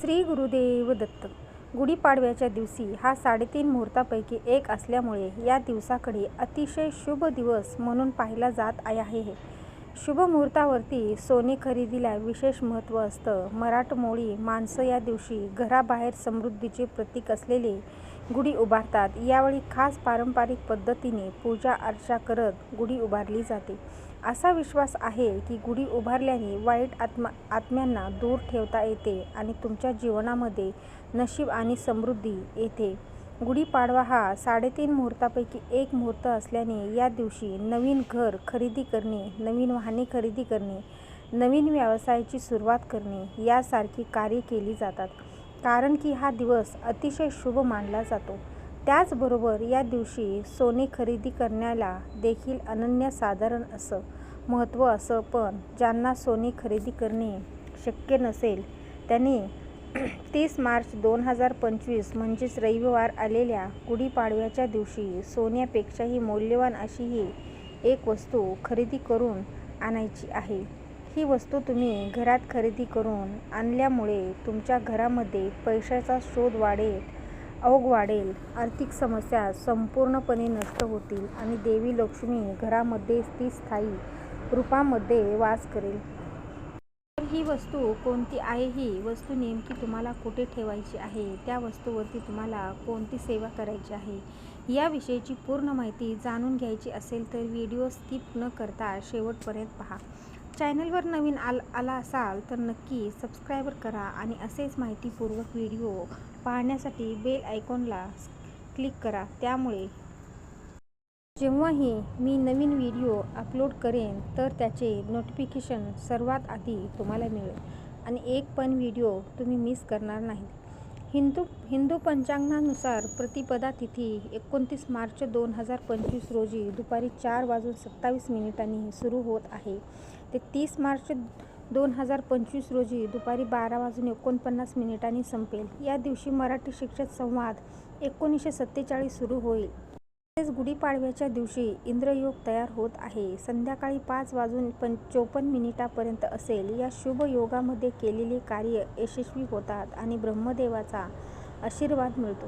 श्री गुरुदेव दत्त गुढीपाडव्याच्या दिवशी हा साडेतीन मुहूर्तापैकी एक असल्यामुळे या दिवसाकडे अतिशय शुभ दिवस म्हणून पाहिला जात आहे. शुभ मुहूर्तावरती सोने खरेदीला विशेष महत्त्व असतं. मराठमोळी माणसं या दिवशी घराबाहेर समृद्धीचे प्रतीक असलेले गुढी उभारतात. यावेळी खास पारंपरिक पद्धतीने पूजा अर्चा करत गुढी उभारली जाते. असा विश्वास आहे की गुढी उभारल्याने वाईट आत्मा आत्म्यांना दूर ठेवता येते आणि तुमच्या जीवनामध्ये नशीब आणि समृद्धी येते. गुढीपाडवा हा साडेतीन मुहूर्तापैकी एक मुहूर्त असल्याने या दिवशी नवीन घर खरेदी करणे नवीन वाहने खरेदी करणे नवीन व्यवसायाची सुरुवात करणे यासारखी कार्ये केली जातात. कारण की हा दिवस अतिशय शुभ मानला जातो. त्याचबरोबर या दिवशी सोने खरेदी करण्याला देखील अनन्यसाधारण असं महत्त्व असं पण ज्यांना सोने खरेदी करणे शक्य नसेल त्यांनी तीस मार्च दोन हजार पंचवीस म्हणजेच रविवार आलेल्या गुढीपाडव्याच्या दिवशी सोन्यापेक्षाही मौल्यवान अशी ही एक वस्तू खरेदी करून आणायची आहे. ही वस्तू तुम्ही घरात खरेदी करून आणल्यामुळे तुमच्या घरामध्ये पैशाचा शोध वाढेल अवघ वाढेल आर्थिक समस्या संपूर्णपणे नष्ट होतील आणि देवी लक्ष्मी घरामध्ये ती स्थायी रूपामध्ये वास करेल. तर ही वस्तू कोणती आहे? ही वस्तू नेमकी तुम्हाला कुठे ठेवायची आहे? त्या वस्तूवरती तुम्हाला कोणती सेवा करायची आहे? याविषयीची पूर्ण माहिती जाणून घ्यायची असेल तर व्हिडिओ स्किप न करता शेवटपर्यंत पहा. चॅनलवर नवीन आल आला असाल तर नक्की सबस्क्राईबर करा आणि असेच माहितीपूर्वक व्हिडिओ पाहण्यासाठी बेल आयकॉनला क्लिक करा. त्यामुळे जेव्हाही मी नवीन व्हिडिओ अपलोड करेन तर त्याचे नोटिफिकेशन सर्वात आधी तुम्हाला मिळेल आणि एक पण व्हिडिओ तुम्ही मिस करणार नाही हिंदू हिंदू पंचांगानुसार प्रतिपदा तिथी एकोणतीस मार्च दोन हजार पंचवीस रोजी दुपारी चार वाजून सत्तावीस मिनिटांनी सुरू होत आहे. ते तीस मार्च दोन हजार पंचवीस रोजी दुपारी बारा वाजून एकोणपन्नास मिनिटांनी संपेल. या दिवशी मराठी शिक्षक संवाद एकोणीसशे सत्तेचाळीस सुरू होईल. तसेच गुढीपाडव्याच्या दिवशी इंद्रयोग तयार होत आहे. संध्याकाळी पाच वाजून पण चोपन्न मिनिटापर्यंत असेल. या शुभ योगामध्ये केलेले कार्य यशस्वी होतात आणि ब्रह्मदेवाचा आशीर्वाद मिळतो.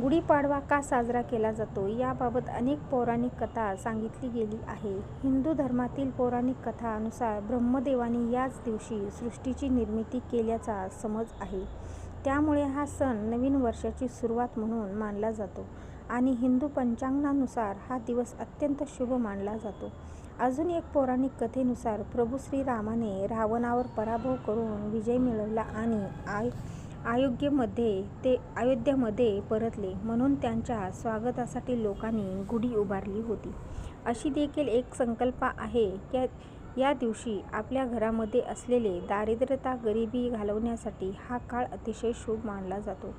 गुढीपाडवा का साजरा केला जातो याबाबत अनेक पौराणिक कथा सांगितली गेली आहे. हिंदू धर्मातील पौराणिक कथानुसार ब्रह्मदेवाने याच दिवशी सृष्टीची निर्मिती केल्याचा समज आहे. त्यामुळे हा सण नवीन वर्षाची सुरुवात म्हणून मानला जातो. आणि हिंदू पंचांगानुसार हा दिवस अत्यंत शुभ मानला जातो. अजून एक पौराणिक कथेनुसार प्रभू श्रीरामाने रावणावर पराभव करून विजय मिळवला आणि आय अयोध्येमध्ये ते अयोध्येमध्ये परतले. म्हणून त्यांच्या स्वागतासाठी लोकांनी गुढी उभारली होती. अशी देखील एक संकल्पना आहे की या दिवशी आपल्या घरामध्ये असलेले दारिद्र्यता गरिबी घालवण्यासाठी हा काळ अतिशय शुभ मानला जातो.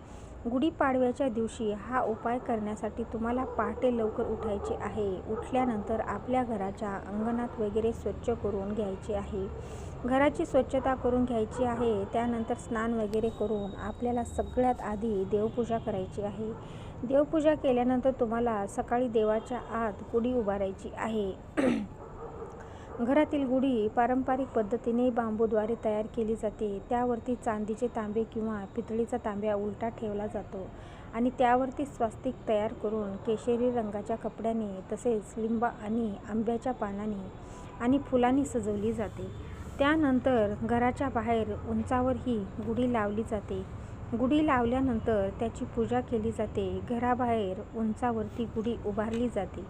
गुढीपाडव्याच्या दिवशी हा उपाय करण्यासाठी तुम्हाला पहाटे लवकर उठायचे आहे. उठल्यानंतर आपल्या घराच्या अंगणात वगैरे स्वच्छ करून घ्यायचे आहे. घराची स्वच्छता करून घ्यायची आहे. त्यानंतर स्नान वगैरे करून आपल्याला सगळ्यात आधी देवपूजा करायची आहे. देवपूजा केल्यानंतर तुम्हाला सकाळी देवाच्या आत गुढी उभारायची आहे. घरातील गुढी पारंपरिक पद्धतीने बांबूद्वारे तयार केली जाते. त्यावरती चांदीचे तांबे किंवा पितळीचा तांब्या उलटा ठेवला जातो आणि त्यावरती स्वास्तिक तयार करून केशरी रंगाच्या कपड्याने तसेच लिंबा आणि आंब्याच्या पानाने आणि फुलांनी सजवली जाते. त्यानंतर घराच्या बाहेर उंचावर ही गुढी लावली जाते. गुढी लावल्यानंतर त्याची पूजा केली जाते. घराबाहेर उंचावरती गुढी उभारली जाते.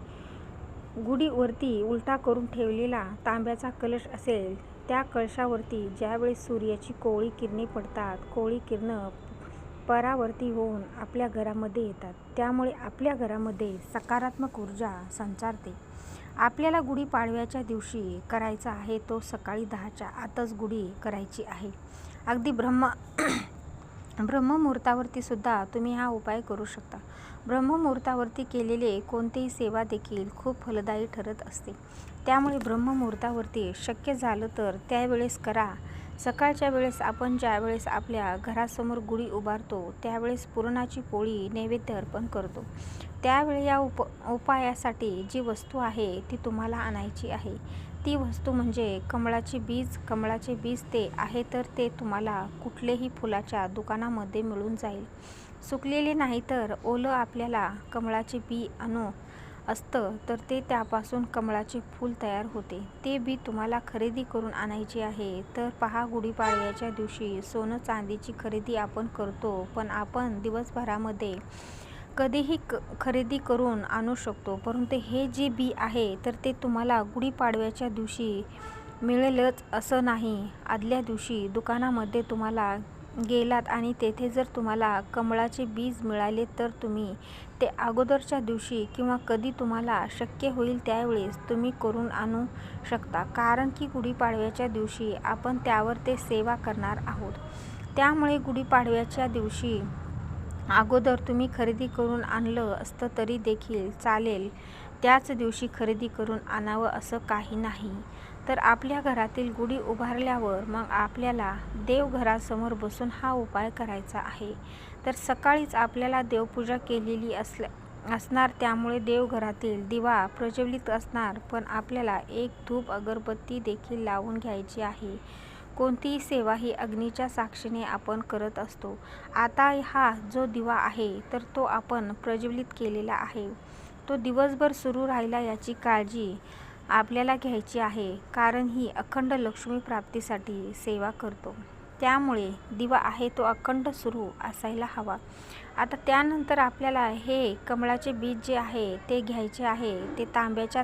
गुढीवरती उलटा करून ठेवलेला तांब्याचा कलश असेल त्या कळशावरती ज्यावेळी सूर्याची कोवळी किरणे पडतात कोवळी किरणं परावर्ती होऊन आपल्या घरामध्ये येतात. त्यामुळे आपल्या घरामध्ये सकारात्मक ऊर्जा संचारते. आपल्याला गुढीपाडव्याच्या दिवशी करायचा आहे तो सकाळी दहाच्या आतच गुढी करायची आहे. अगदी ब्रह्म ब्रह्ममुहूर्तावरती सुद्धा तुम्ही हा उपाय करू शकता. ब्रह्ममुहूर्तावरती केलेले कोणतेही सेवा देखील खूप फलदायी ठरत असते. त्यामुळे ब्रह्ममुहूर्तावरती शक्य झालं तर त्यावेळेस करा. सकाळच्या वेळेस आपण ज्यावेळेस आपल्या घरासमोर गुढी उभारतो त्यावेळेस पुरणाची पोळी नैवेद्य अर्पण करतो. त्यावेळी या उप उपायासाठी जी वस्तू आहे ती तुम्हाला आणायची आहे. ती वस्तू म्हणजे कमळाचे बीज कमळाचे बीज ते आहे तर ते तुम्हाला कुठलेही फुलाच्या दुकानामध्ये मिळून जाईल. सुकलेले नाही तर ओलं आपल्याला कमळाचे बी आणू असतं तर ते त्यापासून कमळाचे फूल तयार होते. ते बी तुम्हाला खरेदी करून आणायचे आहे. तर पहा गुढीपाडव्याच्या दिवशी सोनं चांदीची खरेदी आपण करतो पण आपण दिवसभरामध्ये कधीही क खरेदी करून आणू शकतो. परंतु हे जे बी आहे तर ते तुम्हाला गुढीपाडव्याच्या दिवशी मिळेलच असं नाही. आदल्या दिवशी दुकानामध्ये तुम्हाला गेलात आणि तेथे जर तुम्हाला कमळाचे बीज मिळाले तर तुम्ही ते अगोदरच्या दिवशी किंवा कधी तुम्हाला शक्य होईल त्यावेळेस तुम्ही करून आणू शकता. कारण की गुढीपाडव्याच्या दिवशी आपण त्यावर ते सेवा करणार आहोत. त्यामुळे गुढीपाडव्याच्या दिवशी अगोदर तुम्ही खरेदी करून आणलं असतं तरी देखील चालेल. त्याच दिवशी खरेदी करून आणावं असं काही नाही. तर आपल्या घरातील गुढी उभारल्यावर मग आपल्याला देवघरासमोर बसून हा उपाय करायचा आहे. तर सकाळीच आपल्याला देवपूजा केलेली असल्या असणार त्यामुळे देवघरातील दिवा प्रज्वलित असणार पण आपल्याला एक धूप अगरबत्ती देखील लावून घ्यायची आहे. कोणतीही सेवा ही अग्नीच्या साक्षीने आपण करत असतो. आता हा जो दिवा आहे तर तो आपण प्रज्वलित केलेला आहे. तो दिवसभर सुरू राहिला याची काळजी आपल्याला घ्यायची आहे कारण ही अखंड लक्ष्मी प्राप्तीसाठी सेवा करतो. त्यामुळे दिवा आहे तो अखंड सुरू असायला हवा. आता त्यानंतर आपल्याला हे कमळाचे बीज जे आहे ते घ्यायचे आहे. ते तांब्याच्या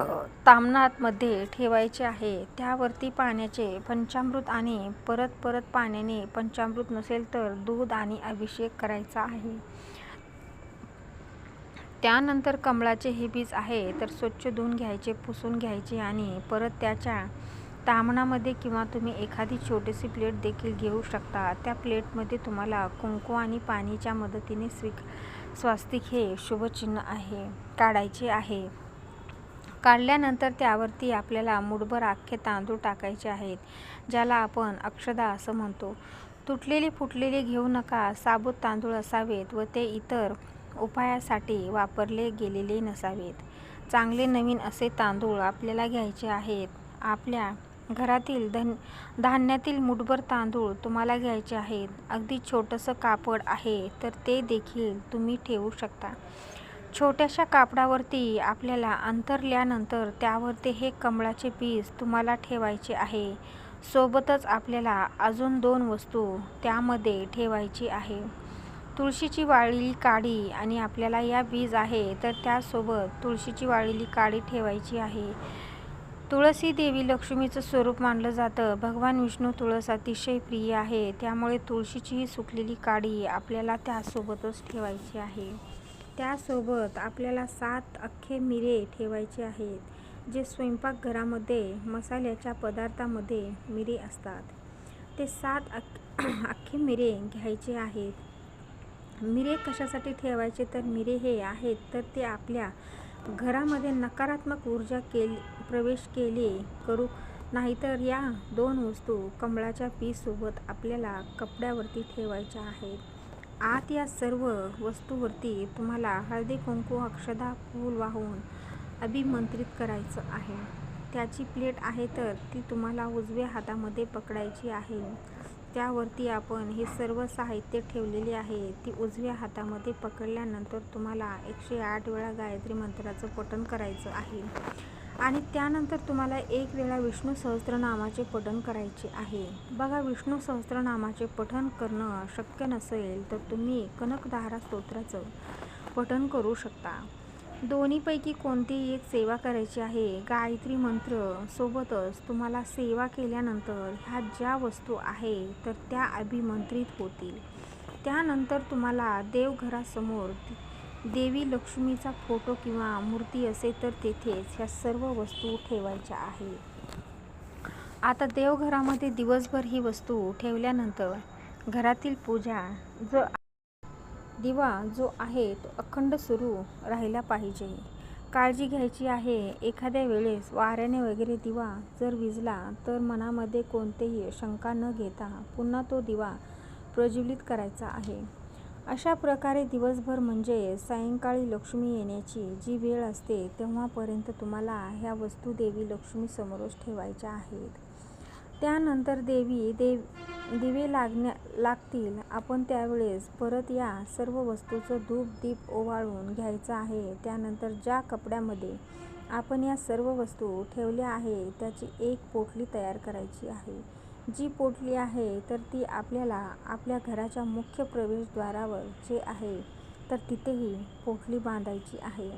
तामणामध्ये ठेवायचे आहे. त्यावरती पाण्याचे पंचामृत आणि परत परत पाण्याने पंचामृत नसेल तर दूध आणि अभिषेक करायचा आहे. त्यानंतर कमळाचे हे बीज आहे तर स्वच्छ धुवून घ्यायचे पुसून घ्यायचे आणि परत त्याच्या तामणामध्ये किंवा तुम्ही एखादी छोटीशी प्लेट देखील घेऊ शकता. त्या प्लेटमध्ये तुम्हाला कुंकू आणि पाणीच्या मदतीने स्वीक स्वास्तिक हे शुभचिन्ह आहे काढायचे आहे. काढल्यानंतर त्यावरती आपल्याला मुठभर अख्खे तांदूळ टाकायचे आहेत ज्याला आपण अक्षदा असं म्हणतो. तुटलेले फुटलेले घेऊ नका साबूत तांदूळ असावेत व ते इतर उपायासाठी वापरले गेलेले नसावेत. चांगले नवीन असे तांदूळ आपल्याला घ्यायचे आहेत. आपल्या घरातील धन धान्यातील मुठभर तांदूळ तुम्हाला घ्यायचे आहेत. अगदी छोटंसं कापड आहे तर ते देखील तुम्ही ठेवू शकता. छोट्याशा कापडावरती आपल्याला अंतरल्यानंतर त्यावरती हे कमळाचे पीस तुम्हाला ठेवायचे आहे. सोबतच आपल्याला अजून दोन वस्तू त्यामध्ये ठेवायची आहे. तुळशीची वाळलेली काडी आणि आपल्याला या बीज आहे तर त्यासोबत तुळशीची वाळलेली काडी ठेवायची आहे. तुळसी देवी लक्ष्मीचं स्वरूप मानलं जातं. भगवान विष्णू तुळस अतिशय प्रिय आहे त्यामुळे तुळशीची ही सुकलेली काडी आपल्याला त्यासोबतच ठेवायची आहे. त्यासोबत आपल्याला सात अख्खे मिरे ठेवायचे आहेत जे स्वयंपाकघरामध्ये मसाल्याच्या पदार्थामध्ये मिरे असतात. ते सात अख अख्खे मिरे घ्यायचे आहेत. मिरे कशासाठी ठेवायचे? तर मिरे हे आहेत तर ते आपल्या घरामध्ये नकारात्मक ऊर्जा केल प्रवेश केले करू नाहीतर या दोन वस्तू कमळाच्या पीसोबत आपल्याला कपड्यावरती ठेवायच्या आहेत. आत या सर्व वस्तूवरती तुम्हाला हळदी कुंकू अक्षदा फूल वाहून अभिमंत्रित करायचं आहे. त्याची प्लेट आहे तर ती तुम्हाला उजव्या हातामध्ये पकडायची आहे. त्यावरती आपण हे सर्व साहित्य ठेवलेले आहे. ती उजव्या हातामध्ये पकडल्यानंतर तुम्हाला एकशे आठ वेळा गायत्री मंत्राचं पठण करायचं आहे. आणि त्यानंतर तुम्हाला एक वेळा विष्णू सहस्त्रनामाचे पठण करायचे आहे. बघा विष्णू सहस्त्रनामाचे पठण करणं शक्य नसेल तर तुम्ही कनकधारा स्तोत्राचं पठण करू शकता. दोन्हीपैकी कोणतीही एक सेवा करायची आहे. गायत्री मंत्र सोबतच तुम्हाला सेवा केल्यानंतर ह्या ज्या वस्तू आहे तर त्या अभिमंत्रित होतील. त्यानंतर तुम्हाला देवघरासमोर देवी लक्ष्मीचा फोटो किंवा मूर्ती असेल तर तेथेच ह्या सर्व वस्तू ठेवायच्या आहे. आता देवघरामध्ये दिवसभर ही वस्तू ठेवल्यानंतर घरातील पूजा जो दिवा जो आहे तो अखंड सुरू राहिला पाहिजे. काळजी घ्यायची आहे. एखाद्या वेळेस वाऱ्याने वगैरे दिवा जर विजला तर मनामध्ये कोणतेही शंका न घेता पुन्हा तो दिवा प्रज्वलित करायचा आहे. अशा प्रकारे दिवसभर म्हणजे सायंकाळी लक्ष्मी येण्याची जी वेळ असते तेव्हापर्यंत तुम्हाला ह्या वस्तू देवी लक्ष्मीसमोरच ठेवायच्या आहेत. त्यानंतर देवी देव दिवे लागण्या लागतील. आपण त्यावेळेस परत या सर्व वस्तूचं धूप दीप ओवाळून घ्यायचं आहे. त्यानंतर ज्या कपड्यामध्ये आपण या सर्व वस्तू ठेवल्या आहे त्याची एक पोटली तयार करायची आहे. जी पोटली आहे तर ती आपल्याला आपल्या घराच्या मुख्य प्रवेशद्वारावर जे आहे तर तिथेही पोटली बांधायची आहे.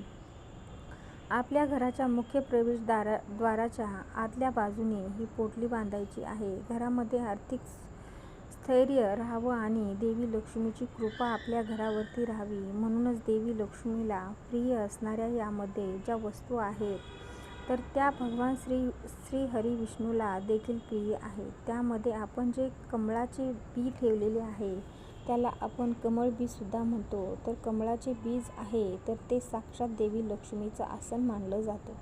आपल्या घराच्या मुख्य प्रवेशद्वारा द्वाराच्या आतल्या बाजूने ही पोटली बांधायची आहे. घरामध्ये आर्थिक स्थैर्य राहावं आणि देवी लक्ष्मीची कृपा आपल्या घरावरती राहावी म्हणूनच देवी लक्ष्मीला प्रिय असणाऱ्या यामध्ये ज्या वस्तू आहेत तर त्या भगवान श्री श्री हरी विष्णूला देखील प्रिय आहे. त्यामध्ये आपण जे कमळाचे बी ठेवलेले आहे त्याला आपण कमळ बीजसुद्धा म्हणतो. तर कमळाचे बीज आहे तर ते साक्षात देवी लक्ष्मीचं आसन मानलं जातं.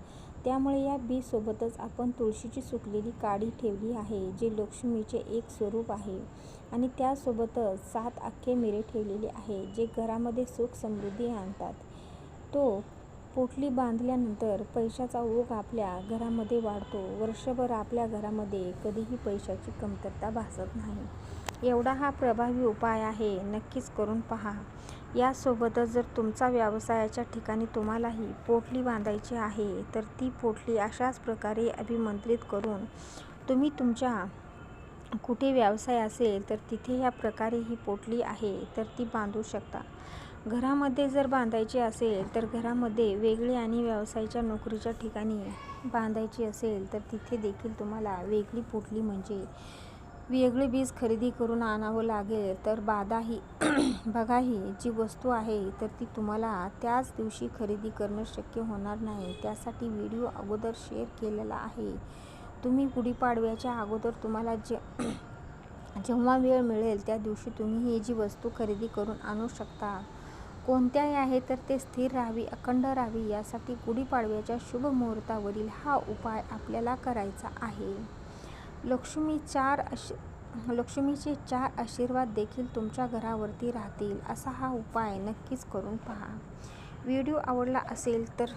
त्यामुळे या बीजसोबतच आपण तुळशीची सुकलेली काडी ठेवली आहे जे लक्ष्मीचे एक स्वरूप आहे. आणि त्यासोबतच सात अख्खे मिरे ठेवलेले आहे जे घरामध्ये सुख समृद्धी आणतात. तो पोटली बांधल्यानंतर पैशाचा ओघ आपल्या घरामध्ये वाढतो. वर्षभर आपल्या घरामध्ये कधीही पैशाची कमतरता भासत नाही. एवढा हा प्रभावी उपाय आहे नक्कीच करून पहा. यासोबतच जर तुमचा व्यवसायाच्या ठिकाणी तुम्हालाही पोटली बांधायची आहे तर ती पोटली अशाच प्रकारे अभिमंत्रित करून तुम्ही तुमच्या कुठे व्यवसाय असेल तर तिथे या प्रकारे ही पोटली आहे तर ती बांधू शकता. घरामध्ये जर बांधायची असेल तर घरामध्ये वेगळी आणि व्यवसायाच्या नोकरीच्या ठिकाणी बांधायची असेल तर तिथे देखील तुम्हाला वेगळी पोटली म्हणजे वेगळी बीज खरेदी करून आणावं लागेल. तर बाधा ही बघा ही जी वस्तू आहे तर ती तुम्हाला त्याच दिवशी खरेदी करणं शक्य होणार नाही. त्यासाठी व्हिडिओ अगोदर शेअर केलेला आहे. तुम्ही गुढीपाडव्याच्या अगोदर तुम्हाला जे जेव्हा वेळ मिळेल त्या दिवशी तुम्ही ही जी वस्तू खरेदी करून आणू शकता. कोणत्याही आहे तर ते स्थिर राहावी अखंड राहावी यासाठी गुढीपाडव्याच्या शुभ मुहूर्तावरील हा उपाय आपल्याला करायचा आहे. लक्ष्मी चार अश लक्ष्मीचे चार आशीर्वाद देखील तुमच्या घरावरती राहतील असा हा उपाय नक्कीच करून पहा. व्हिडिओ आवडला असेल तर